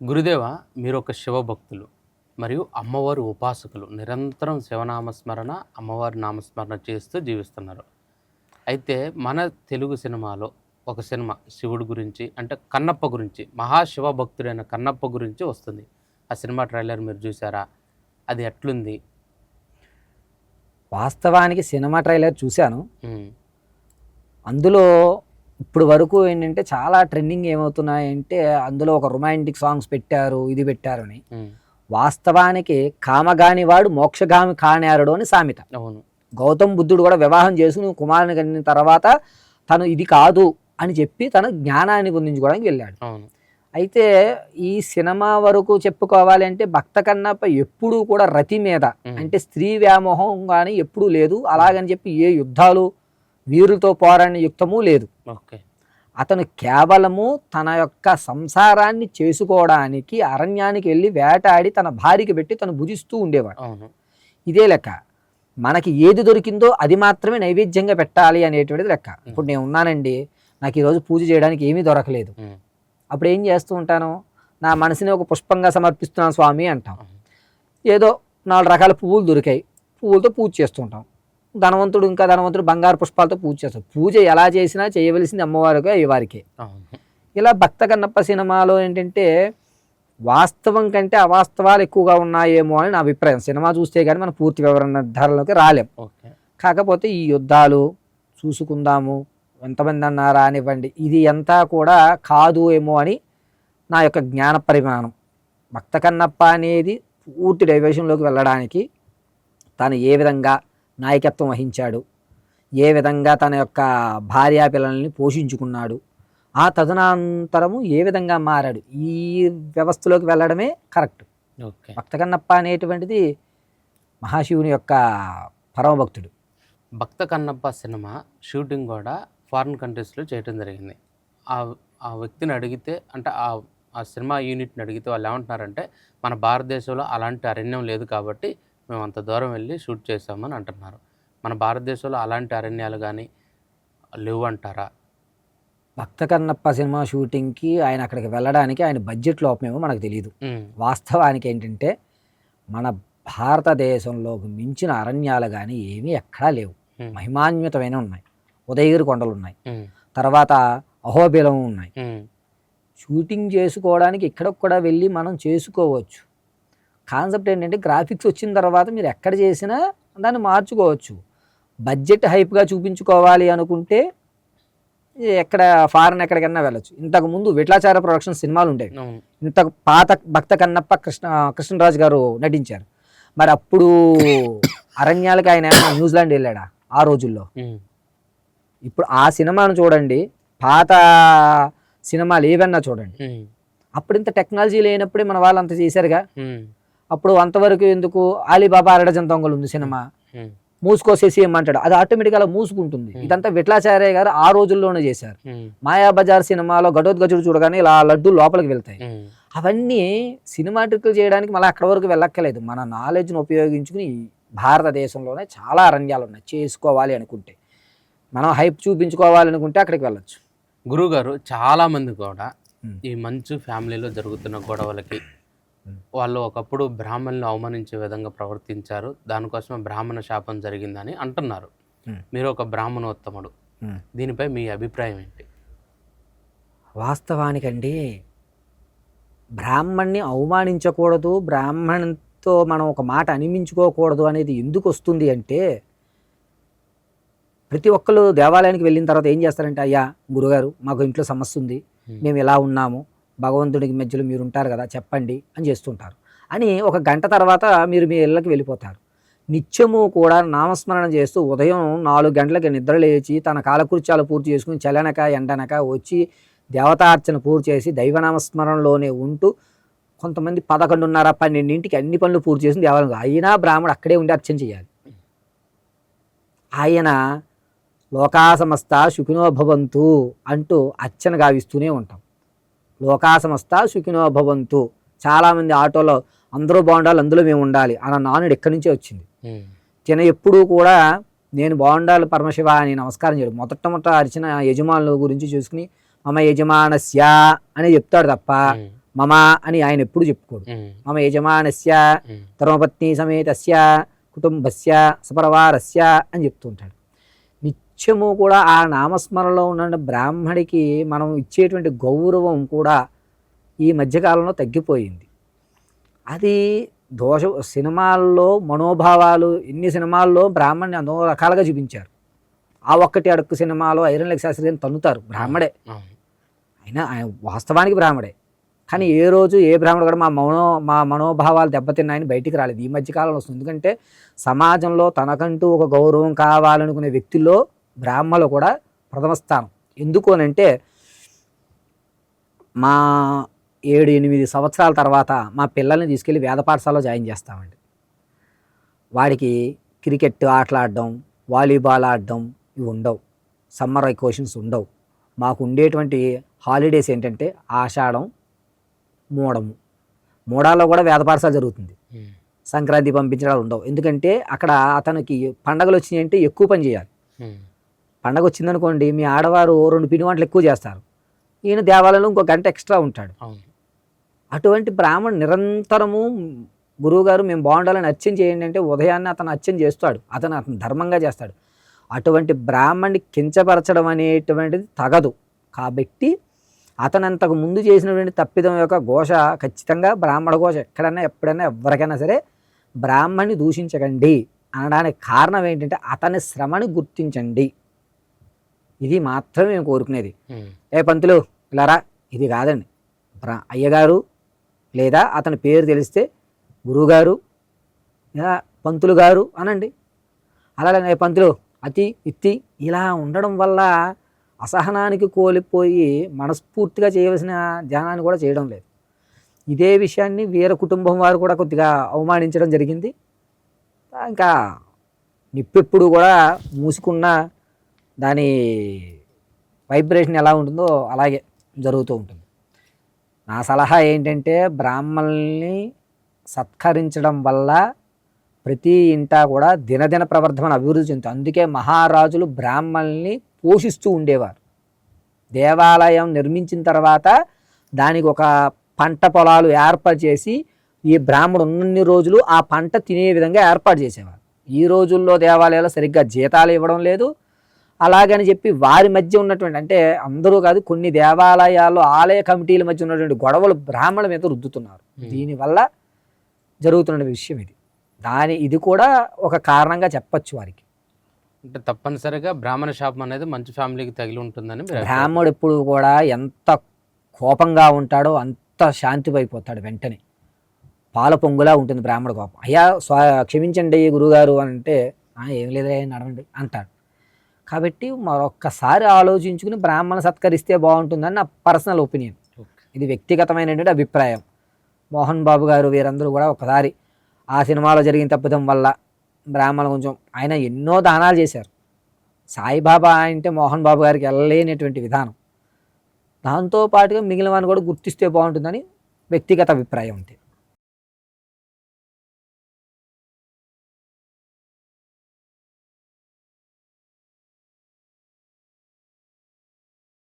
గురుదేవ మీరు ఒక శివభక్తులు మరియు అమ్మవారి ఉపాసకులు. నిరంతరం శివనామస్మరణ అమ్మవారి నామస్మరణ చేస్తూ జీవిస్తున్నారు. అయితే మన తెలుగు సినిమాలో ఒక సినిమా శివుడి గురించి అంటే కన్నప్ప గురించి మహాశివ భక్తుడైన కన్నప్ప గురించి వస్తుంది. ఆ సినిమా ట్రైలర్ మీరు చూసారా అది ఎట్లుంది? వాస్తవానికి సినిమా ట్రైలర్ చూశాను. అందులో ఇప్పుడు వరకు ఏంటంటే చాలా ట్రెండింగ్ ఏమవుతున్నాయంటే అందులో ఒక రొమాంటిక్ సాంగ్స్ పెట్టారు ఇది పెట్టారు అని. వాస్తవానికి కామగాని వాడు మోక్షగామి కానేరడు అని సామెత. అవును. గౌతమ్ బుద్ధుడు కూడా వివాహం చేసుకుని కుమారుని కనిన తర్వాత తను ఇది కాదు అని చెప్పి తన జ్ఞానాన్ని పొందించుకోవడానికి వెళ్ళాడు. అవును. అయితే ఈ సినిమా వరకు చెప్పుకోవాలి అంటే భక్త కన్నప్ప ఎప్పుడూ కూడా రతి మీద అంటే స్త్రీ వ్యామోహం కానీ ఎప్పుడూ లేదు. అలాగని చెప్పి ఏ యుద్ధాలు వీరులతో పోరాడిన యుక్తము లేదు. అతను కేవలము తన యొక్క సంసారాన్ని చేసుకోవడానికి అరణ్యానికి వెళ్ళి వేటాడి తన భార్యకి పెట్టి తను భుజిస్తూ ఉండేవాడు. ఇదే లెక్క. మనకి ఏది దొరికిందో అది మాత్రమే నైవేద్యంగా పెట్టాలి అనేటువంటిది లెక్క. ఇప్పుడు నేను ఉన్నానండి నాకు ఈరోజు పూజ చేయడానికి ఏమీ దొరకలేదు. అప్పుడు ఏం చేస్తూ ఉంటాను? నా మనసుని ఒక పుష్పంగా సమర్పిస్తున్నాను స్వామి అంటాం. ఏదో నాలుగు రకాల పువ్వులు దొరికాయి. పువ్వులతో పూజ చేస్తుంటాం ధనవంతుడు ఇంకా ధనవంతుడు బంగారు పుష్పాలతో పూజ చేస్తాం పూజ ఎలా చేసినా చేయవలసింది అమ్మవారికే అయ్యవారికే ఇలా భక్త కన్నప్ప సినిమాలో ఏంటంటే వాస్తవం కంటే అవాస్తవాలు ఎక్కువగా ఉన్నాయేమో అని నా అభిప్రాయం. సినిమా చూస్తే కానీ మనం పూర్తి వివరణ నిర్ధారణలోకి రాలేం. కాకపోతే ఈ యుద్ధాలు చూసుకుందాము ఎంతమంది అన్నారా అనివ్వండి. ఇది అంతా కూడా కాదు ఏమో అని నా యొక్క జ్ఞాన పరిమాణం. భక్త కన్నప్ప అనేది పూర్తి డైవర్షన్లోకి వెళ్ళడానికి తను ఏ విధంగా నాయకత్వం వహించాడు. ఏ విధంగా తన యొక్క భార్యా పిల్లల్ని పోషించుకున్నాడు. ఆ తదనంతరము ఏ విధంగా మారాడు. ఈ వ్యవస్థలోకి వెళ్ళడమే కరెక్ట్. ఓకే. భక్త కన్నప్ప అనేటువంటిది మహాశివుని యొక్క పరమభక్తుడు. భక్త కన్నప్ప సినిమా షూటింగ్ కూడా ఫారిన్ కంట్రీస్లో చేయడం జరిగింది. ఆ ఆ వ్యక్తిని అడిగితే అంటే ఆ ఆ సినిమా యూనిట్ని అడిగితే వాళ్ళు ఏమంటున్నారంటే మన భారతదేశంలో అలాంటి అరణ్యం లేదు కాబట్టి మేము అంత దూరం వెళ్ళి షూట్ చేసామని అంటున్నారు. మన భారతదేశంలో అలాంటి అరణ్యాలు కానీ లేవు అంటారా భక్త కన్నప్ప సినిమా షూటింగ్కి ఆయన అక్కడికి వెళ్ళడానికి ఆయన బడ్జెట్ లోపమేమో మనకు తెలియదు వాస్తవానికి ఏంటంటే మన భారతదేశంలోకి మించిన అరణ్యాలు కానీ ఏమీ ఎక్కడా లేవు. మహిమాన్వితమైన ఉన్నాయి. ఉదయగిరి కొండలు ఉన్నాయి. తర్వాత అహోబిలం ఉన్నాయి. షూటింగ్ చేసుకోవడానికి ఇక్కడికి కూడా వెళ్ళి మనం చేసుకోవచ్చు. కాన్సెప్ట్ ఏంటంటే గ్రాఫిక్స్ వచ్చిన తర్వాత మీరు ఎక్కడ చేసినా దాన్ని మార్చుకోవచ్చు. బడ్జెట్ హైప్గా చూపించుకోవాలి అనుకుంటే ఎక్కడ ఫారెన్ ఎక్కడికన్నా వెళ్ళొచ్చు. ఇంతకు ముందు విట్లాచార ప్రొడక్షన్ సినిమాలు ఉండేవి. ఇంత పాత భక్త కన్నప్ప కృష్ణ కృష్ణరాజు గారు నటించారు. మరి అప్పుడు అరణ్యాలకు ఆయన న్యూజిలాండ్ వెళ్ళాడా ఆ రోజుల్లో? ఇప్పుడు ఆ సినిమాను చూడండి పాత సినిమాలు ఏవన్నా చూడండి. అప్పుడు ఇంత టెక్నాలజీ లేనప్పుడే మన వాళ్ళు అంత చేశారుగా. అప్పుడు అంతవరకు ఎందుకు అలీబాబా అరడజన్ దొంగలు ఉంది సినిమా? మూసుకోసేసి ఏమంటాడు అది ఆటోమేటిక్గా అలా మూసుకుంటుంది. ఇదంతా విట్లాచార్య గారు ఆ రోజుల్లోనే చేశారు. మాయాబజార్ సినిమాలో ఘటోద్గజుడు చూడగానే ఇలా లడ్డు లోపలికి వెళ్తాయి. అవన్నీ సినిమా ట్రిక్కులు చేయడానికి మళ్ళీ అక్కడ వరకు వెళ్ళక్కలేదు మన నాలెడ్జ్ని ఉపయోగించుకుని భారతదేశంలోనే చాలా అరణ్యాలు ఉన్నాయి. చేసుకోవాలి అనుకుంటే. మనం హైప్ చూపించుకోవాలనుకుంటే అక్కడికి వెళ్ళొచ్చు. గురువుగారు చాలా మంది కూడా. ఈ మంచు ఫ్యామిలీలో జరుగుతున్న గొడవలకి. వాళ్ళు ఒకప్పుడు బ్రాహ్మణులు అవమానించే విధంగా ప్రవర్తించారు. దానికోసమే బ్రాహ్మణ శాపం జరిగిందని అంటున్నారు. మీరు ఒక బ్రాహ్మణోత్తముడు. దీనిపై మీ అభిప్రాయం ఏంటి? వాస్తవానికండి బ్రాహ్మణ్ణి అవమానించకూడదు బ్రాహ్మణ్తో మనం ఒక మాట అనిమించుకోకూడదు అనేది ఎందుకు వస్తుంది అంటే ప్రతి ఒక్కరు దేవాలయానికి వెళ్ళిన తర్వాత ఏం చేస్తారంటే అయ్యా గురుగారు మాకు ఇంట్లో సమస్య ఉంది. మేము ఎలా ఉన్నాము. భగవంతుడికి మధ్యలో మీరు ఉంటారు కదా చెప్పండి అని చేస్తుంటారు. అని ఒక గంట తర్వాత మీరు మీ ఇళ్ళకి వెళ్ళిపోతారు. నిత్యము కూడా నామస్మరణ చేస్తూ ఉదయం నాలుగు గంటలకి నిద్ర లేచి తన కాలకృత్యాలు పూర్తి చేసుకుని చలనక ఎండనక వచ్చి దేవతార్చన పూర్తి చేసి దైవనామస్మరణలోనే ఉంటూ కొంతమంది పదకొండున్నర పన్నెండింటికి అన్ని పనులు పూర్తి చేసి దేవాలయం అయినా బ్రాహ్మడు అక్కడే ఉండి అర్చన చేయాలి. ఆయన లోకాసమస్త సుఖినో అంటూ అర్చన గావిస్తూనే ఉంటాం. లోకాసమస్త సుఖినో భవంతు. చాలామంది ఆటోలో అందరూ బాగుండాలి అందులో మేము ఉండాలి అన్న నానుడు ఎక్కడి నుంచే వచ్చింది. తిన ఎప్పుడూ కూడా నేను బాగుండాలి పరమశివ అని నమస్కారం చేయడు. మొదట మొదట అరిచిన యజమానుల గురించి చూసుకుని మమ యజమానస్య అని చెప్తాడు తప్ప మమ అని ఆయన ఎప్పుడు చెప్పుకోడు. మమ యజమానస్య ధర్మపత్ని సమేతస్య కుటుంబస్య సపరవారస్య అని చెప్తుంటాడు నిత్యము కూడా ఆ నామస్మరణలో ఉన్న బ్రాహ్మడికి మనం ఇచ్చేటువంటి గౌరవం కూడా ఈ మధ్యకాలంలో తగ్గిపోయింది. అది దోష సినిమాల్లో మనోభావాలు ఎన్ని సినిమాల్లో బ్రాహ్మణ్ణి ఎన్నో రకాలుగా చూపించారు. ఆ ఒక్కటి అడుక్కు సినిమాలో ఐరన్ లెగ్ శాస్త్రి గారిని తన్నుతారు బ్రాహ్మడే. అయినా ఆయన వాస్తవానికి బ్రాహ్మడే. కానీ ఏ రోజు ఏ బ్రాహ్మడు కూడా మా మనో మా మనోభావాలు దెబ్బతిన్నాయని బయటికి రాలేదు. ఈ మధ్య కాలంలో వస్తుంది. ఎందుకంటే సమాజంలో తనకంటూ ఒక గౌరవం కావాలనుకునే వ్యక్తుల్లో బ్రాహ్మలు కూడా ప్రథమ స్థానం. ఎందుకు అని అంటే మా ఏడు ఎనిమిది సంవత్సరాల తర్వాత మా పిల్లల్ని తీసుకెళ్ళి వేద పాఠశాలలో జాయిన్ చేస్తామండి. వాడికి క్రికెట్ ఆటలాడడం వాలీబాల్ ఆడడం ఇవి ఉండవు. సమ్మర్ వెకేషన్స్ ఉండవు. మాకు ఉండేటువంటి హాలిడేస్ ఏంటంటే ఆషాఢం మూడము. మూడాల్లో కూడా వేద పాఠశాల జరుగుతుంది. సంక్రాంతి పంపించడాలు ఉండవు. ఎందుకంటే అక్కడ అతనికి పండగలు వచ్చినాయి అంటే ఎక్కువ పని చేయాలి. పండగ వచ్చిందనుకోండి మీ ఆడవారు రెండు పిండి వంటలు ఎక్కువ చేస్తారు. ఈయన దేవాలయంలో ఇంకో గంట ఎక్స్ట్రా ఉంటాడు. అటువంటి బ్రాహ్మణ్ నిరంతరము గురువుగారు మేము బాగుండాలని అర్చన చేయండి అంటే ఉదయాన్నే అతను అర్చన చేస్తాడు. అతను అతను ధర్మంగా చేస్తాడు. అటువంటి బ్రాహ్మణ్ణి కించపరచడం అనేటువంటిది తగదు. కాబట్టి అతను అంతకు ముందు చేసినటువంటి తప్పిదం యొక్క ఘోష ఖచ్చితంగా బ్రాహ్మణ ఘోష ఎక్కడైనా ఎప్పుడైనా ఎవరికైనా సరే బ్రాహ్మణ్ణి దూషించకండి. అనడానికి కారణం ఏంటంటే అతని శ్రమని గుర్తించండి. ఇది మాత్రమే మేము కోరుకునేది. ఏ పంతులు ఇలారా ఇది కాదండి. అయ్యగారు లేదా అతని పేరు తెలిస్తే గురువుగారు లేదా పంతులు గారు అనండి. అలాగే ఏ పంతులు అతి ఇత్తి ఇలా ఉండడం వల్ల అసహనానికి కోల్పోయి మనస్ఫూర్తిగా చేయవలసిన ధ్యానాన్ని కూడా చేయడం లేదు. ఇదే విషయాన్ని వీర కుటుంబం వారు కూడా కొద్దిగా అవమానించడం జరిగింది. ఇంకా నిప్పెప్పుడు కూడా మూసుకున్న దాని వైబ్రేషన్ ఎలా ఉంటుందో అలాగే జరుగుతూ ఉంటుంది. నా సలహా ఏంటంటే బ్రాహ్మణుల్ని సత్కరించడం వల్ల ప్రతి ఇంటా కూడా దినదిన ప్రవర్ధమని అభివృద్ధి చెందుతుంది. అందుకే మహారాజులు బ్రాహ్మణుల్ని పోషిస్తూ ఉండేవారు. దేవాలయం నిర్మించిన తర్వాత దానికి ఒక పంట పొలాలు ఏర్పాటు చేసి ఈ బ్రాహ్మడు ఉన్నన్ని రోజులు ఆ పంట తినే విధంగా ఏర్పాటు చేసేవారు. ఈ రోజుల్లో దేవాలయాలు సరిగ్గా జీతాలు ఇవ్వడం లేదు. అలాగని చెప్పి వారి మధ్య ఉన్నటువంటి అంటే అందరూ కాదు కొన్ని దేవాలయాల్లో ఆలయ కమిటీల మధ్య ఉన్నటువంటి గొడవలు బ్రాహ్మణుల మీద రుద్దుతున్నారు. దీనివల్ల జరుగుతున్న విషయం ఇది. దాని ఇది కూడా ఒక కారణంగా చెప్పొచ్చు వారికి. అంటే తప్పనిసరిగా బ్రాహ్మణ శాపం అనేది మంచి ఫ్యామిలీకి తగిలి ఉంటుందని. బ్రాహ్మడు ఎప్పుడు కూడా ఎంత కోపంగా ఉంటాడో అంత శాంతి అయిపోతాడు వెంటనే. పాల పొంగులా ఉంటుంది బ్రాహ్మణ కోపం. అయ్యా స్వా క్షమించండి గురుగారు అని అంటే "ఆ, ఏం లేదే నడవండి అంటాడు. కాబట్టి మరొక్కసారి ఆలోచించుకుని బ్రాహ్మణ సత్కరిస్తే బాగుంటుందని నా పర్సనల్ ఒపీనియన్. ఇది వ్యక్తిగతమైనటువంటి అభిప్రాయం. మోహన్ బాబు గారు వీరందరూ కూడా ఒకసారి ఆ సినిమాలో జరిగిన తప్పిదం వల్ల బ్రాహ్మణులు కొంచెం ఆయన ఎన్నో దానాలు చేశారు. సాయిబాబా అంటే మోహన్ బాబు గారికి వెళ్ళలేనటువంటి విధానం. దాంతో పాటుగా మిగిలిన వారిని కూడా గుర్తిస్తే బాగుంటుందని వ్యక్తిగత అభిప్రాయం అంతే.